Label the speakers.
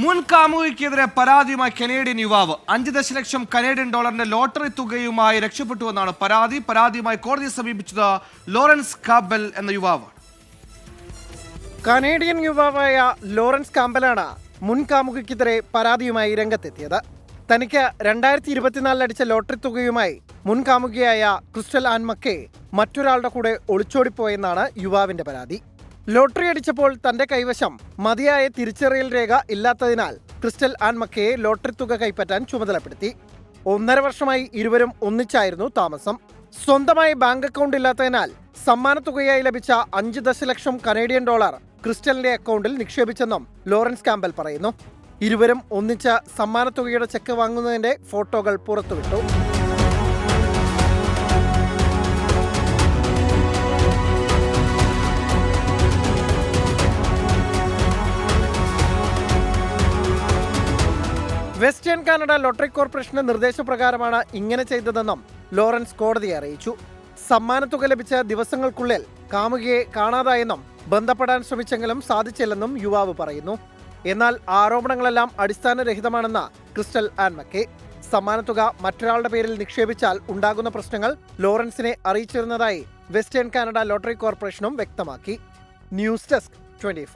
Speaker 1: മുൻ കാമുകിക്കെതിരെ പരാതിയുമായി കനേഡിയൻ യുവാവ്. അഞ്ച് ദശലക്ഷം കനേഡിയൻ ഡോളറിന്റെ ലോട്ടറി തുകയുമായി രക്ഷപ്പെട്ടുവെന്നാണ് പരാതി. പരാതിയുമായി കോടതിയെ സമീപിച്ചത് ലോറൻസ് കാബൽ എന്ന യുവാവ്.
Speaker 2: കനേഡിയൻ യുവാവായ ലോറൻസ് കാമ്പലാണ് മുൻ കാമുകിക്കെതിരെ പരാതിയുമായി രംഗത്തെത്തിയത്. തനിക്ക് രണ്ടായിരത്തി ഇരുപത്തിനാലിൽ അടിച്ച ലോട്ടറി തുകയുമായി മുൻ കാമുകിയായ ക്രിസ്റ്റൽ ആൻ മക്കെ മറ്റൊരാളുടെ കൂടെ ഒളിച്ചോടിപ്പോയെന്നാണ് യുവാവിന്റെ പരാതി. ലോട്ടറി അടിച്ചപ്പോൾ തന്റെ കൈവശം മതിയായ തിരിച്ചറിയൽ രേഖ ഇല്ലാത്തതിനാൽ ക്രിസ്റ്റൽ ആൻ മക്കയെ ലോട്ടറി തുക കൈപ്പറ്റാൻ ചുമതലപ്പെടുത്തി. ഒന്നര വർഷമായി ഇരുവരും ഒന്നിച്ചായിരുന്നു താമസം. സ്വന്തമായി ബാങ്ക് അക്കൗണ്ട് ഇല്ലാത്തതിനാൽ സമ്മാനത്തുകയായി ലഭിച്ച അഞ്ച് ദശലക്ഷം കനേഡിയൻ ഡോളർ ക്രിസ്റ്റലിന്റെ അക്കൗണ്ടിൽ നിക്ഷേപിച്ചെന്നും ലോറൻസ് കാമ്പൽ പറയുന്നു. ഇരുവരും ഒന്നിച്ച് സമ്മാനത്തുകയുടെ ചെക്ക് വാങ്ങുന്നതിന്റെ ഫോട്ടോകൾ പുറത്തുവിട്ടു. വെസ്റ്റേൺ കാനഡ ലോട്ടറി കോർപ്പറേഷന്റെ നിർദ്ദേശപ്രകാരമാണ് ഇങ്ങനെ ചെയ്തതെന്നും ലോറൻസ് കോടതിയെ അറിയിച്ചു. സമ്മാനത്തുക ലഭിച്ച ദിവസങ്ങൾക്കുള്ളിൽ കാമുകിയെ കാണാതായെന്നും ബന്ധപ്പെടാൻ ശ്രമിച്ചെങ്കിലും സാധിച്ചില്ലെന്നും യുവാവ് പറയുന്നു. എന്നാൽ ആരോപണങ്ങളെല്ലാം അടിസ്ഥാനരഹിതമാണെന്ന ക്രിസ്റ്റൽ ആൻമക്കെ സമ്മാനത്തുക മറ്റൊരാളുടെ പേരിൽ നിക്ഷേപിച്ചാൽ ഉണ്ടാകുന്ന പ്രശ്നങ്ങൾ ലോറൻസിനെ അറിയിച്ചിരുന്നതായി വെസ്റ്റേൺ കാനഡ ലോട്ടറി കോർപ്പറേഷനും വ്യക്തമാക്കി. News desk twenty